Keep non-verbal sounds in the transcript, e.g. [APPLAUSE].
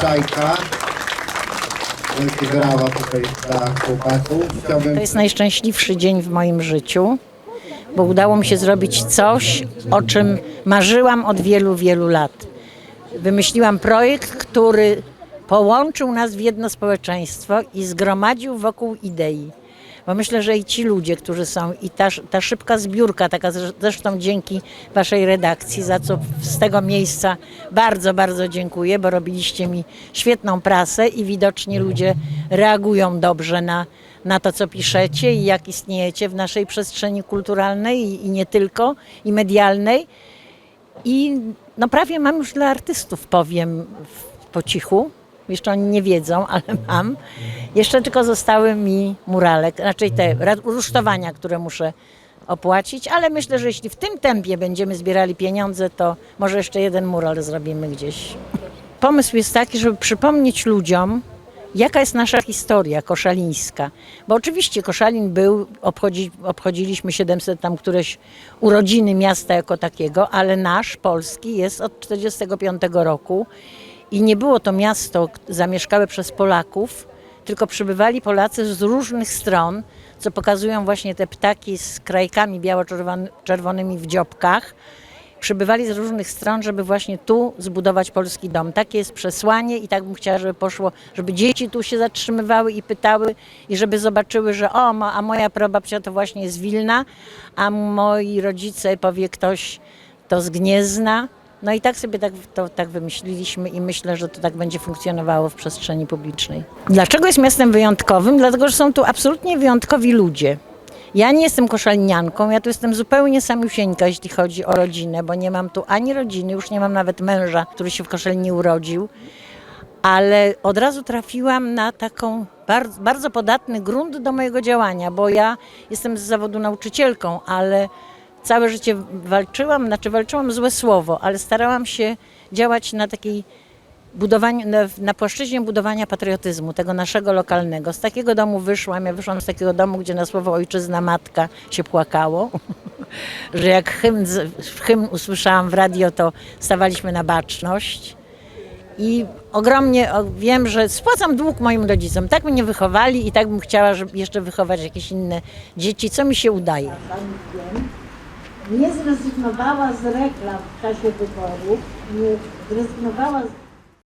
Czajka. Wielkie tutaj dla chłopaków. Chciałbym To jest najszczęśliwszy dzień w moim życiu, bo udało mi się zrobić coś, o czym marzyłam od wielu, wielu lat. Wymyśliłam projekt, który połączył nas w jedno społeczeństwo i zgromadził wokół idei. Bo myślę, że i ci ludzie, którzy są, i ta, ta szybka zbiórka, taka zresz- zresztą dzięki Waszej redakcji, za co z tego miejsca bardzo, bardzo dziękuję, bo robiliście mi świetną prasę i widocznie ludzie reagują dobrze na, na to, co piszecie i jak istniejecie w naszej przestrzeni kulturalnej i, i nie tylko, i medialnej. I no prawie mam już dla artystów, powiem po cichu. Jeszcze oni nie wiedzą, [LAUGHS] ale mam. Jeszcze tylko zostały mi murale, raczej te rusztowania, które muszę opłacić, ale myślę, że jeśli w tym tempie będziemy zbierali pieniądze, to może jeszcze jeden mural zrobimy gdzieś. Pomysł jest taki, żeby przypomnieć ludziom, jaka jest nasza historia koszalińska. Bo oczywiście Koszalin był, obchodzi, obchodziliśmy 700 tam któreś urodziny miasta jako takiego, ale nasz, polski, jest od 45 roku i nie było to miasto zamieszkałe przez Polaków, tylko przybywali Polacy z różnych stron, co pokazują właśnie te ptaki z krajkami biało-czerwonymi w dziobkach przybywali z różnych stron, żeby właśnie tu zbudować polski dom. Takie jest przesłanie i tak bym chciała, żeby poszło, żeby dzieci tu się zatrzymywały i pytały i żeby zobaczyły, że o, a moja prababcia to właśnie jest Wilna, a moi rodzice, powie ktoś, to z Gniezna. No i tak sobie tak, to tak wymyśliliśmy i myślę, że to tak będzie funkcjonowało w przestrzeni publicznej. Dlaczego jest miastem wyjątkowym? Dlatego, że są tu absolutnie wyjątkowi ludzie. Ja nie jestem koszalnianką, ja tu jestem zupełnie samiusieńka, jeśli chodzi o rodzinę, bo nie mam tu ani rodziny, już nie mam nawet męża, który się w Koszalni urodził, ale od razu trafiłam na taką bardzo, bardzo podatny grunt do mojego działania, bo ja jestem z zawodu nauczycielką, ale całe życie walczyłam, znaczy walczyłam złe słowo, ale starałam się działać na takiej budowaniu, na, na płaszczyźnie budowania patriotyzmu, tego naszego lokalnego. Z takiego domu wyszłam, ja wyszłam z takiego domu, gdzie na słowo ojczyzna matka się płakało, [LAUGHS] że jak hymn, hymn usłyszałam w radio, to stawaliśmy na baczność. I ogromnie wiem, że spłacam dług moim rodzicom. Tak mnie wychowali i tak bym chciała żeby jeszcze wychować jakieś inne dzieci, co mi się udaje. Nie zrezygnowała z reklam w czasie wyborów, nie zrezygnowała z